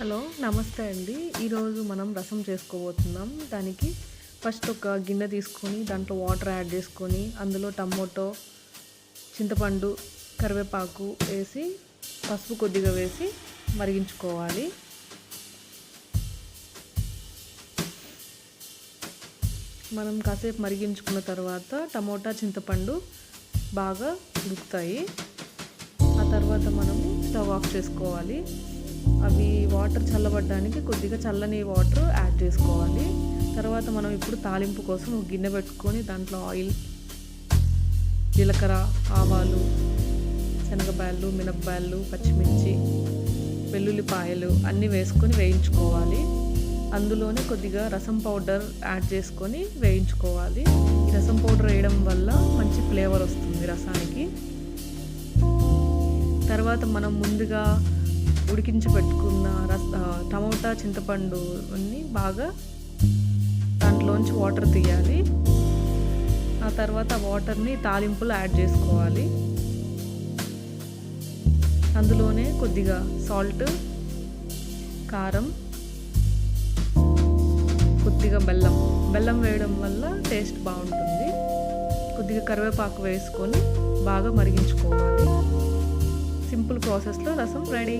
Hello నమస్తే అండి. ఈరోజు మనం రసం చేసుకోబోతున్నాం. దానికి ఫస్ట్ ఒక గిన్నె తీసుకొని దాంట్లో వాటర్ యాడ్ చేసుకొని అందులో టమోటో చింతపండు కరివేపాకు వేసి పసుపు కొద్దిగా వేసి మరిగించుకోవాలి. మనం కాసేపు మరిగించుకున్న తర్వాత టమోటా చింతపండు బాగా ఉడుకుతాయి. ఆ తర్వాత మనం స్టవ్ ఆఫ్ చేసుకోవాలి. అవి వాటర్ చల్లబడడానికి కొద్దిగా చల్లని వాటర్ యాడ్ చేసుకోవాలి. తర్వాత మనం ఇప్పుడు తాలింపు కోసం ఒక గిన్నె పెట్టుకొని దాంట్లో ఆయిల్ జీలకర్ర ఆవాలు శనగబాయలు మినప్పాయలు పచ్చిమిర్చి వెల్లుల్లిపాయలు అన్నీ వేసుకొని వేయించుకోవాలి. అందులోనే కొద్దిగా రసం పౌడర్ యాడ్ చేసుకొని వేయించుకోవాలి. ఈ రసం పౌడర్ వేయడం వల్ల మంచి ఫ్లేవర్ వస్తుంది రసానికి. తర్వాత మనం ముందుగా ఉడికించి పెట్టుకున్న రస టమోటా చింతపండు అన్ని బాగా దాంట్లోంచి వాటర్ తీయాలి. ఆ తర్వాత వాటర్ని తాలింపులు యాడ్ చేసుకోవాలి. అందులోనే కొద్దిగా సాల్ట్ కారం కొద్దిగా బెల్లం. బెల్లం వేయడం వల్ల టేస్ట్ బాగుంటుంది. కొద్దిగా కరివేపాకు వేసుకొని బాగా మరిగించుకోవాలి. సింపుల్ ప్రాసెస్లో రసం రెడీ.